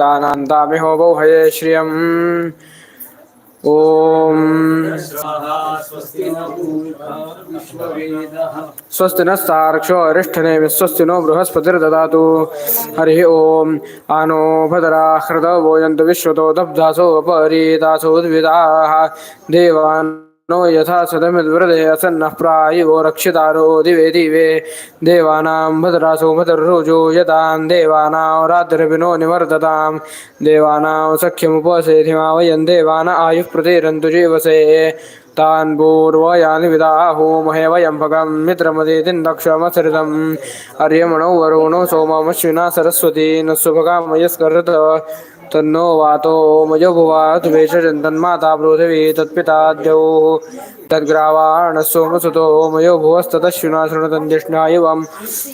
तानान्तामिहो वौहये श्रियम् ॐ स्वस्ति न पूर्वा विश्ववेदः स्वस्ति नस्तार्क्ष्यो अरिष्ठनेमि स्वस्ति नो बृहस्पतिर्ददातु हरिः ॐ आनो भद्रा हृदवो यन्तु विश्वतो दब्धासो अपरीतासो द्विदाः देवानो यथा सदमिद्वृदे असन्नः प्रायिवो रक्षितारो दिवे दिवे। देवानां भद्रासो भद्ररोजो यतां देवानां रात्रिर्विनो निवर्ततां। देवानां सख्यमुपसेधिमा वयं देवान आयुः प्रतिरन्तु जीवसे। तान् पूर्वयानि विदाहोमहे वयं भगं मित्रमदितिन्दक्षमसृतम् अर्यमणो वरुणो सोममश्विना सरस्वती न सुभगामयस्करत तन्नो वातो मजो भुवात् वेषजन्तन्माता पृथिवी तत्पिता द्यौः तद्ग्रावाणः सोमसुतो मयो भुवस्ततश्विना शृणुतन्दिष्णायुवं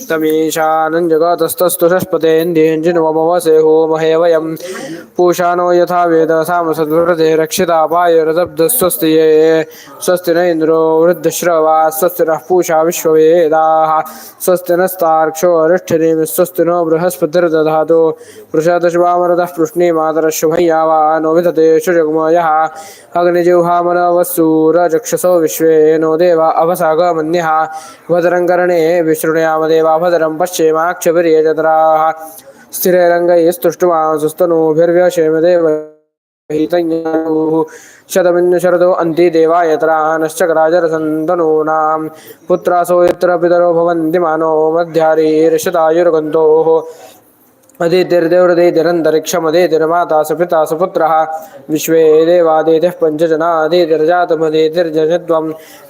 तमीशानं जगतस्तस्तु षष्पतेन्द्रियञ्जिनवमवसे होमहे वयं पूषानो यथा वेद सामसद्वृते रक्षितापायरदब्धस्वस्ति ये स्वस्ति न इन्द्रो वृद्धश्रवा स्वस्ति नः पूषा विश्ववेदाः स्वस्ति नस्तार्क्ष्यो अरिष्ठनेमि स्वस्ति नो बृहस्पतिर्दधातु वृषदशवामरतः पृष्णीमातरशुभय्या वा नो विदते शुजग्मयः अग्निजिह्वामनवस्सूरचक्षसो विश्वे नो देवा अवसागमन्यः भद्रं कर्णे विशृणुयामदेवा भद्रं पश्येमाक्षभिर्यजत्राः स्थिरैरङ्गैस्तुष्टुमासुस्तनूभिर्व्यशेमदेव हितज्ञानुः शतमिन्शरदो अन्ति देवायत्रानश्चक्राजरसन्तनूनां पुत्रासो यत्र पितरो भवन्ति मानो मध्यारीर्षदायुर्गन्तोः अदितिर्देवृदितिरन्तरिक्षमदितिर्माता सपिता सुपुत्रः विश्वे देवादितिः पञ्चजनादितिर्जातमदितिर्जनित्वं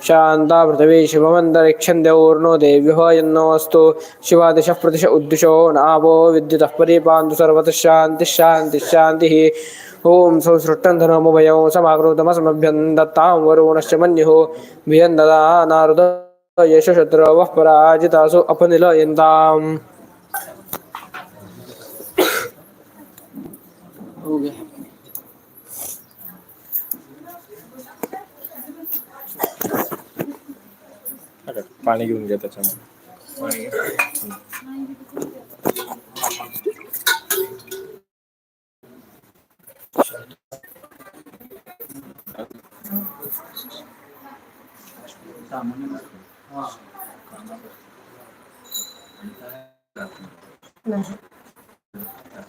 शान्ता पृथिवी शिवमन्तरिक्षं देवोर्नो देव्यो यन्नो अस्तु शिवादिशः प्रतिश उद्दिशो नावो विद्युतः परिपान्तु सर्वतः शान्तिः शान्तिः शान्तिः ॐ संसृष्टं धनमुभयं समाकृतमस्मभ्यं दत्तां वरुणश्च मन्युः भियं ददा नारद यशशत्रवः पराजितासु अपनिलयन्ताम् हो गया। पाणी घेऊन घ्या त्याच्यामध्ये.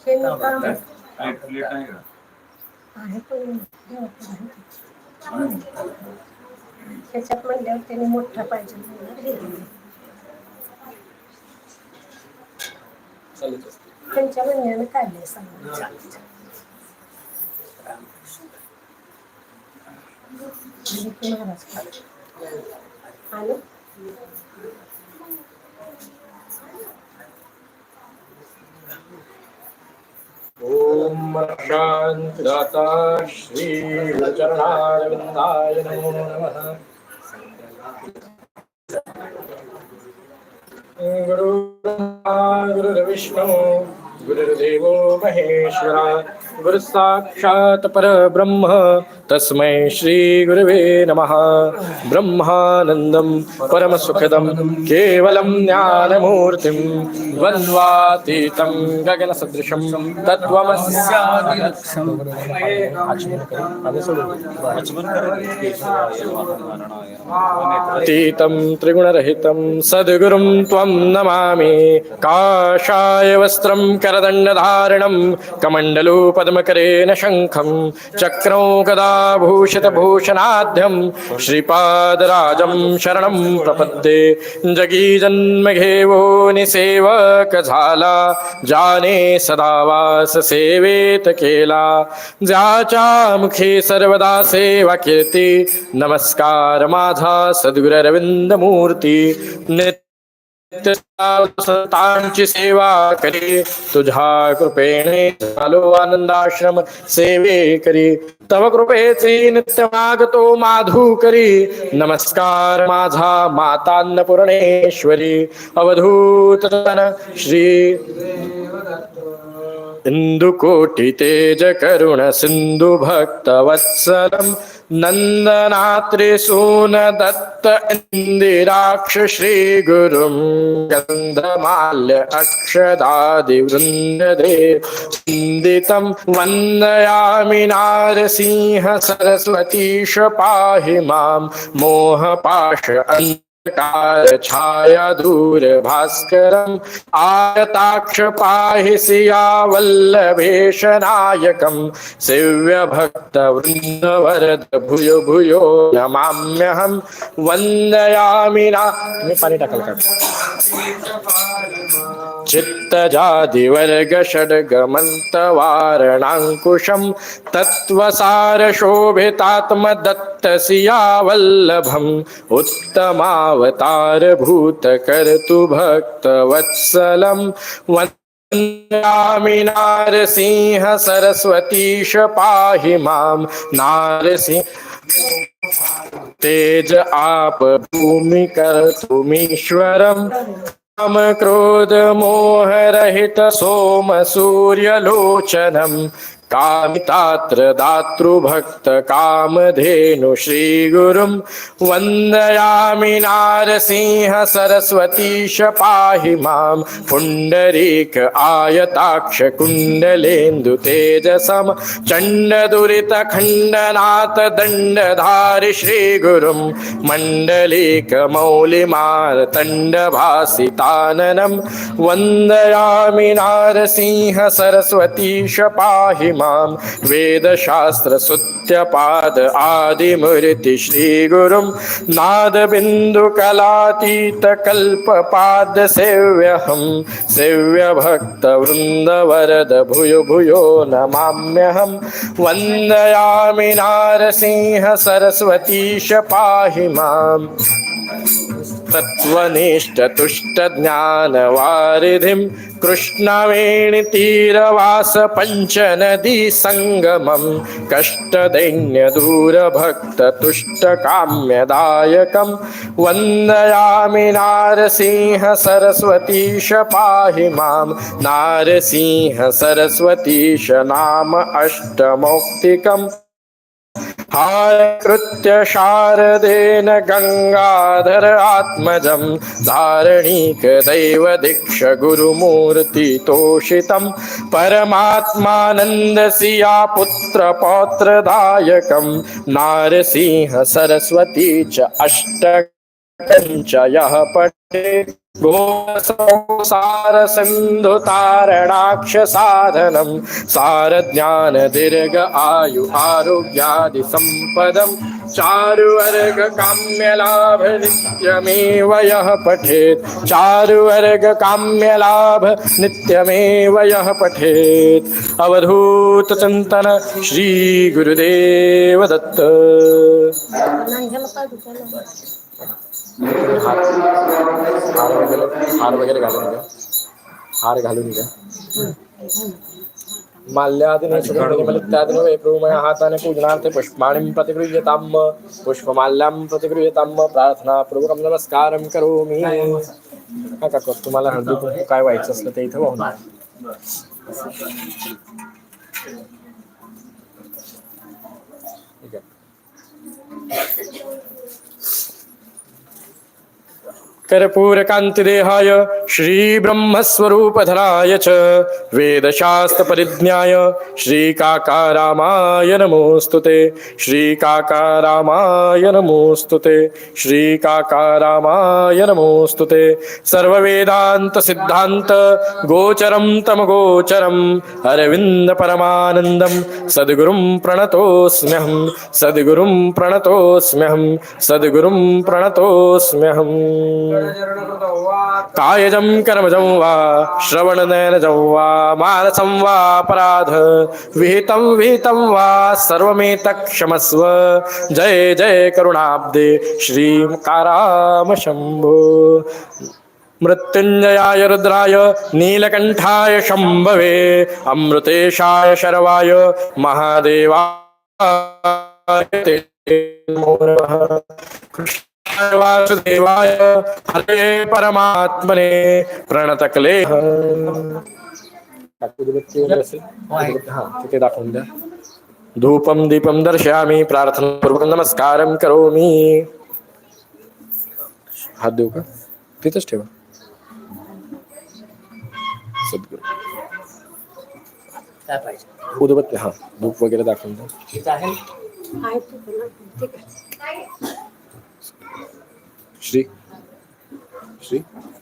हे आहे. प्लेट का त्याच्यात म्हणल्यावर त्याने मोठा पाहिजे त्यांच्या म्हणण्यानं काढले सांगा महाराज आणि ओम शांतदाता श्रीचरणारविन्दाय नमो। नमः गुरु गुरुर्विष्णु गुरुर्देवो महेश्वरा गुरुसाक्षात् परब्रह्म तस्मै श्री गुरुवे नमः। ब्रह्मानन्दं परमसुखदं केवलं ज्ञानमूर्तिं द्वन्द्वातीतं गगनसदृशं तत्त्वमस्यादिलक्षम् अतीतं त्रिगुणरहितं सद्गुरुं त्वं नमामि। काषाय वस्त्रं करदण्डधारणं कमण्डलू पद्मकरेण शङ्खं, चक्रं गदाभूषितभूषणाढ्यं श्रीपादराजं शरणं प्रपद्ये। निसेवक झाला जाने सदा वास सेवेत केला ज्याच्या मुखे सर्वदा सेवा कीर्ती नमस्कार माझा सद्गुररविंद मूर्ती नित्य संतांची सेवा करी तुझ्या कृपेने झालो आनंदाश्रम सेवे करी. तव कृपेचे नित्य मागतो माधू करी. नमस्कार माझा मातान्नपूर्णेश्वरी. अवधूत श्री इंदुकोटि तेज करुण सिंधु भक्त वत्सलम. नन्दनात्रिसून दत्त इन्दिराक्ष श्रीगुरुं गन्धमाल्य अक्षदादिवृन्ददे वन्दितं वन्दयामि नारसिंह सरस्वतीश पाहि माँ मोहपाश छाया दूर भास्करम् आयताक्ष पाहि सियावल्लभेश नायकं सेव्यभक्तवृन्दवरद भूयो भूयो नमाम्यहं वन्दयामि ना पाणी टाकाल का? चित्तजादिवर्ग षड्गमन्तवारणाङ्कुशं तत्त्वसारशोभितात्मदत्तसियावल्लभम् उत्तमावतारभूतकर्तु भक्तवत्सलं वन्द्यामि नारसिंह सरस्वतीश पाहि माँ नारसिंह तेज आप भूमि कर्तुमीश्वरम् काम क्रोध मोह रहित सोम सूर्यलोचनम् कामितात्र दातृभक्त कामधेनु श्रीगुरुं वन्दयामि नारसिंह सरस्वतीश पाहि माँ पुण्डरीक आयताक्ष कुण्डलेन्दु तेजसं चण्डदुरित खण्डनाथ दण्डधारि श्रीगुरुं मण्डलीक मौलिमार्तण्डभासिताननं वन्दयामि नारसिंह सरस्वतीश पाहि माँ वेदशास्त्रसुत्यपाद आदिमूर्ति श्रीगुरुं नादबिन्दुकलातीतकल्पपाद सेव्यहं सेव्यभक्तवृन्दवरद भूयो भूयो नमाम्यहं वन्दयामि नारसिंह सरस्वतीश पाहि माम्। तत्त्वनिष्ठतुष्टज्ञानवारिधिं कृष्णवेणितीरवास सङ्गमं कष्टदैन्यदूरभक्ततुष्टकाम्यदायकं वन्दयामि नारसिंह सरस्वतीश पाहि मां। नारसिंह सरस्वतीश नाम अष्टमौक्तिकम् हारकृत्य शारदेन गङ्गाधर आत्मजं धारणीकदैवदीक्ष गुरुमूर्तितोषितं परमात्मानन्दसिया पुत्रपौत्रदायकं नारसिंह सरस्वती च अष्टकञ्च यः पठे घोरसंसारसिन्धुतारणाक्ष साधनं सारज्ञानदीर्घ आयु आरोग्यादि सम्पदं चारुवर्ग काम्यलाभ नित्यमेव यः पठेत् चारुवर्ग काम्यलाभ नित्यमेव यः पठेत्। अवधूत चिन्तन हार हार वगैरे हार वगैरे घालून घ्या हार घालून घ्या माल्यादिने हाताने पूजनार्थे प्रतिगृह्यतां पुष्पमाल्यां प्रतिगृह्यतां नमस्कारं करोमि। तुम्हाला हळदी कुंकू काय व्हायचं असलं ते इथं ठीक आहे. कर्पूरकान्तिदेहाय श्रीब्रह्मस्वरूपधराय च वेदशास्त्रपरिज्ञाय श्रीकाकारामाय नमोऽस्तु ते। श्रीकाकारामाय नमोऽस्तु ते। श्रीकाकारामाय नमोऽस्तु ते। सर्ववेदान्तसिद्धान्त गोचरं तमगोचरम् अरविन्दपरमानन्दं सद्गुरुं प्रणतोऽस्म्यहं। सद्गुरुं प्रणतोऽस्म्यहं। सद्गुरुं प्रणतोऽस्म्यहम् कायजं कर्मजं वा, श्रवणनयनजं वा, मानसं वा अपराध। विहितं विहितं वा सर्वमेतक्षमस्व जय जय करुणाब्दे श्रीकाराम शम्भो मृत्युञ्जयाय रुद्राय, नीलकण्ठाय शम्भवे। अमृतेशाय शर्वाय, महादेवाय कृष्णाय वासुदेवाय हरे परमात्मने प्रणतकलेह हा तिथे दाखवून द्या धूपं दीपं दर्शयामि प्रार्थनापूर्वकं नमस्कारं करोमि। हात देऊ का? तिथंच ठेवा। सद्गुरू। उदबत्ती हाँ धूप वगैरे दाखवून द्या इथं आहे